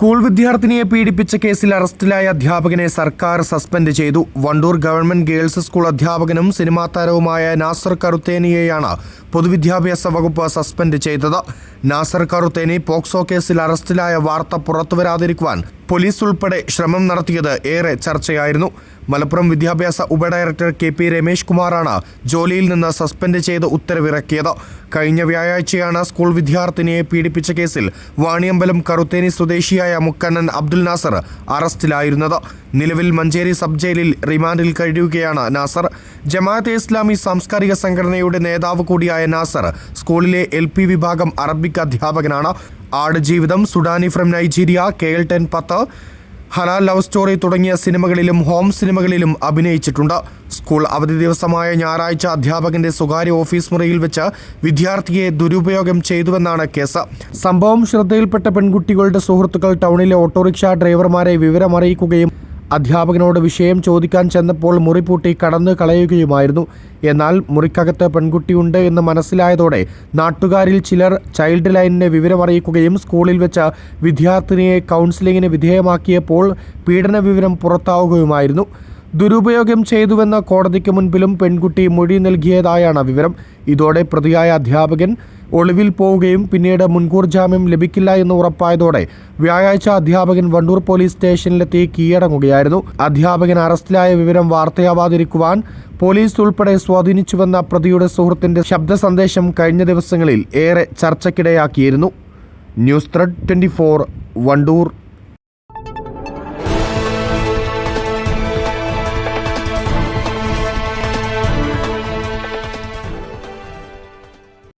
School വിദ്യാർത്ഥിനിയെ പീഡിപ്പിച്ച കേസിൽ അറസ്റ്റിലായ അധ്യാപകനെ സർക്കാർ സസ്പെൻഡ് ചെയ്തു. വണ്ടൂർ ഗവൺമെന്റ് ഗേൾസ് സ്കൂൾ അധ്യാപകനും സിനിമാ താരവുമായ നാസർ കറുത്തേനിയെയാണ് പൊതുവിദ്യാഭ്യാസ വകുപ്പ് സസ്പെൻഡ് ചെയ്തത്. നാസർ കറുത്തേനി പോക്സോ കേസിൽ അറസ്റ്റിലായ വാർത്ത പുറത്തുവരാതിരിക്കുവാൻ പോലീസ് ഉൾപ്പെടെ ശ്രമം നടത്തിയത് ഏറെ ചർച്ചയായിരുന്നു. മലപ്പുറം വിദ്യാഭ്യാസ ഉപഡയറക്ടർ കെ പി രമേശ് കുമാറാണ് ജോലിയിൽ നിന്ന് സസ്പെൻഡ് ചെയ്ത് ഉത്തരവിറക്കിയത്. കഴിഞ്ഞ വ്യാഴാഴ്ചയാണ് സ്കൂൾ വിദ്യാർത്ഥിനിയെ പീഡിപ്പിച്ച കേസിൽ വാണിയമ്പലം കറുത്തേനി സ്വദേശിയായ മുക്കണ്ണൻ അബ്ദുൽ നാസർ അറസ്റ്റിലായിരുന്നത്. നിലവിൽ മഞ്ചേരി സബ് ജയിലിൽ റിമാൻഡിൽ കഴിയുകയാണ് നാസർ. ജമാഅത്തെ ഇസ്ലാമി സാംസ്കാരിക സംഘടനയുടെ നേതാവ് കൂടിയായ നാസർ സ്കൂളിലെ എൽ വിഭാഗം അറബിക് അധ്യാപകനാണ്. Aadujeevitham Sudani from Nigeria K L ten പത്ത് ഹലാൽ ലവ് സ്റ്റോറി തുടങ്ങിയ സിനിമകളിലും ഹോം സിനിമകളിലും അഭിനയിച്ചിട്ടുണ്ട്. സ്കൂൾ അവധി ദിവസമായ ഞായറാഴ്ച അധ്യാപകന്റെ സ്വകാര്യ ഓഫീസ് മുറിയിൽ വെച്ച് വിദ്യാർത്ഥിയെ ദുരുപയോഗം ചെയ്തുവെന്നാണ് കേസ്. സംഭവം ശ്രദ്ധയിൽപ്പെട്ട പെൺകുട്ടികളുടെ സുഹൃത്തുക്കൾ ടൗണിലെ ഓട്ടോറിക്ഷ ഡ്രൈവർമാരെ വിവരമറിയിക്കുകയും അധ്യാപകനോട് വിഷയം ചോദിക്കാൻ ചെന്നപ്പോൾ മുറി പൂട്ടി കടന്നു കളയുകയുമായിരുന്നു. എന്നാൽ മുറിക്കകത്ത് പെൺകുട്ടിയുണ്ട് എന്ന് മനസ്സിലായതോടെ നാട്ടുകാരിൽ ചിലർ ചൈൽഡ് ലൈനിനെ വിവരമറിയിക്കുകയും സ്കൂളിൽ വെച്ച് വിദ്യാർത്ഥിനിയെ കൗൺസിലിങ്ങിന് വിധേയമാക്കിയപ്പോൾ പീഡന വിവരം പുറത്താവുകയുമായിരുന്നു. ദുരുപയോഗം ചെയ്തുവെന്ന കോടതിക്ക് മുൻപിലും പെൺകുട്ടി മൊഴി നൽകിയതായാണ് വിവരം. ഇതോടെ പ്രതിയായ അധ്യാപകൻ ഒളിവിൽ പോവുകയും പിന്നീട് മുൻകൂർ ജാമ്യം ലഭിക്കില്ല എന്ന് ഉറപ്പായതോടെ വ്യാഴാഴ്ച അധ്യാപകൻ വണ്ടൂർ പോലീസ് സ്റ്റേഷനിലെത്തി കീഴടങ്ങുകയായിരുന്നു. അധ്യാപകൻ അറസ്റ്റിലായ വിവരം വാർത്തയാവാതിരിക്കുവാൻ പോലീസ് ഉൾപ്പെടെ സ്വാധീനിച്ചുവെന്ന പ്രതിയുടെ സുഹൃത്തിന്റെ ശബ്ദ സന്ദേശം കഴിഞ്ഞ ദിവസങ്ങളിൽ ഏറെ ചർച്ചയ്ക്കിടയാക്കിയിരുന്നു. News thread twenty Vandoor.